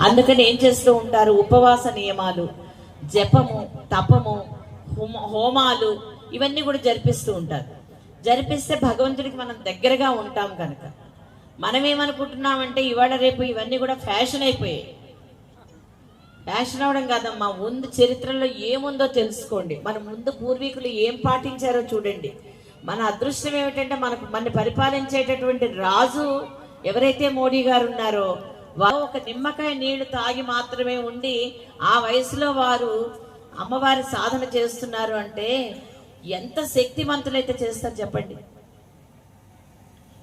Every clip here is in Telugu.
అందుకని ఏం చేస్తూ ఉంటారు? ఉపవాస నియమాలు జపము తపము హోమ- హోమాలు ఇవన్నీ కూడా జరిపిస్తూ ఉంటారు. జరిపిస్తే భగవంతుడికి మనం దగ్గరగా ఉంటాం కనుక మనం ఏమనుకుంటున్నామంటే ఇవాళ రేపు ఇవన్నీ కూడా ఫ్యాషన్ అయిపోయాయి. ఫ్యాషన్ అవడం కాదమ్మా ముందు చరిత్రలో ఏముందో తెలుసుకోండి. మన ముందు పూర్వీకులు ఏం పాటించారో చూడండి. మన అదృష్టం ఏమిటంటే మనకు మన పరిపాలించేటటువంటి రాజు ఎవరైతే మోడీ గారు ఉన్నారో వారు ఒక నిమ్మకాయ నీళ్ళు తాగి మాత్రమే ఉండి ఆ వయసులో వారు అమ్మవారి సాధన చేస్తున్నారు అంటే ఎంత శక్తివంతులైతే చేస్తారు చెప్పండి.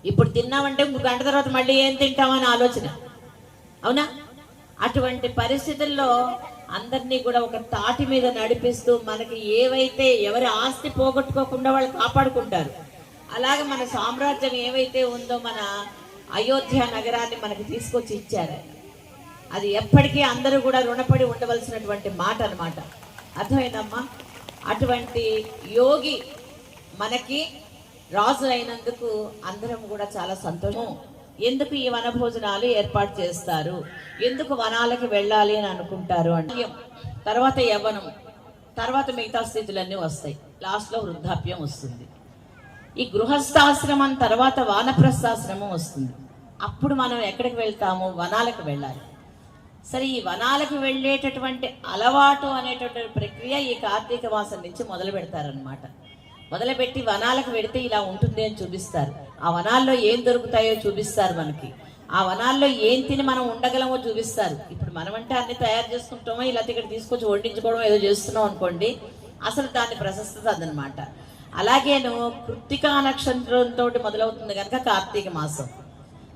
ఇప్పుడు తిన్నామంటే ఇంకో గంట తర్వాత మళ్ళీ ఏం తింటామని ఆలోచన. అవునా? అటువంటి పరిస్థితుల్లో అందరినీ కూడా ఒక తాటి మీద నడిపిస్తూ మనకి ఏవైతే ఎవరి ఆస్తి పోగొట్టుకోకుండా వాళ్ళు కాపాడుకుంటారు. అలాగే మన సామ్రాజ్యం ఏవైతే ఉందో మన అయోధ్య నగరాన్ని మనకి తీసుకొచ్చి ఇచ్చారు. అది ఎప్పటికీ అందరూ కూడా రుణపడి ఉండవలసినటువంటి మాట అన్నమాట. అర్థమైందమ్మా? అటువంటి యోగి మనకి రాజు అయినందుకు అందరం కూడా చాలా సంతోషం. ఎందుకు ఈ వనభోజనాలు ఏర్పాటు చేస్తారు? ఎందుకు వనాలకు వెళ్ళాలి అని అనుకుంటారు అంటే తర్వాత యవ్వనం. తర్వాత మిగతా స్థితులన్నీ వస్తాయి. లాస్ట్లో వృద్ధాప్యం వస్తుంది. ఈ గృహస్థాశ్రమం తర్వాత వానప్రస్థాశ్రమం వస్తుంది. అప్పుడు మనం ఎక్కడికి వెళ్తాము? వనాలకు వెళ్ళాలి. సరే ఈ వనాలకు వెళ్ళేటటువంటి అలవాటు అనేటటువంటి ప్రక్రియ ఈ కార్తీక మాసం నుంచి మొదలు పెడతారనమాట మొదలుపెట్టి వనాలకు వెడితే ఇలా ఉంటుంది అని చూపిస్తారు. ఆ వనాల్లో ఏం దొరుకుతాయో చూపిస్తారు మనకి. ఆ వనాల్లో ఏం తిని మనం ఉండగలమో చూపిస్తారు. ఇప్పుడు మనం అంటే అన్ని తయారు చేసుకుంటామో ఇలా ఇక్కడ తీసుకొచ్చి వండించుకోవడం ఏదో చేస్తున్నాం అనుకోండి అసలు దాని ప్రశస్తత అదనమాట. అలాగేను కృత్తికా నక్షత్రంతో మొదలవుతుంది కనుక కార్తీక మాసం.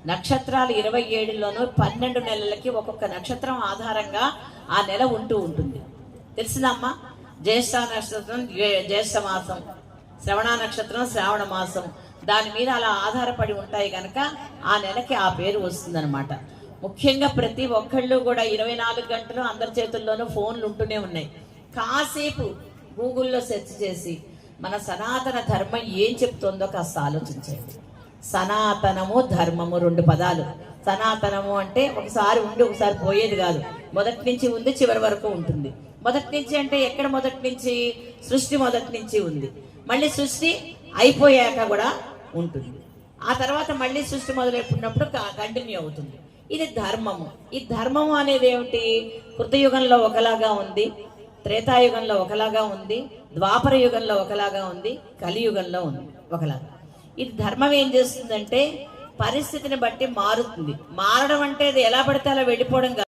నక్షత్రాలు ఇరవై ఏడులోనూ పన్నెండు నెలలకి ఒక్కొక్క నక్షత్రం ఆధారంగా ఆ నెల ఉంటూ ఉంటుంది. తెలిసిందమ్మా? జ్యేష్ఠ నక్షత్రం జ్యేష్ఠ మాసం శ్రవణ నక్షత్రం శ్రావణ మాసం. దాని మీద అలా ఆధారపడి ఉంటాయి కనుక ఆ నెలకి ఆ పేరు వస్తుందన్నమాట. ముఖ్యంగా ప్రతి ఒక్కళ్ళు కూడా ఇరవై నాలుగు గంటలు అందరి చేతుల్లోనూ ఫోన్లు ఉంటూనే ఉన్నాయి. కాసేపు గూగుల్లో సెర్చ్ చేసి మన సనాతన ధర్మం ఏం చెప్తుందో కాస్త ఆలోచించండి. సనాతనము ధర్మము రెండు పదాలు. సనాతనము అంటే ఒకసారి ఉండి ఒకసారి పోయేది కాదు. మొదటి నుంచి ఉంది చివరి వరకు ఉంటుంది. మొదటి నుంచి అంటే ఎక్కడ మొదటి నుంచి? సృష్టి మొదటి నుంచి ఉంది. మళ్ళీ సృష్టి అయిపోయాక కూడా ఉంటుంది. ఆ తర్వాత మళ్ళీ సృష్టి మొదలైపోయినప్పుడు కంటిన్యూ అవుతుంది. ఇది ధర్మము. ఈ ధర్మము అనేది ఏమిటి? కృతయుగంలో ఒకలాగా ఉంది. త్రేతాయుగంలో ఒకలాగా ఉంది ద్వాపర యుగంలో ఒకలాగా ఉంది కలియుగంలో ఉంది ఒకలాగా. ఇది ధర్మం ఏం చేస్తుందంటే పరిస్థితిని బట్టి మారుతుంది. మారడం అంటే అది ఎలా పడితే అలా వెళ్ళిపోవడం కాదు.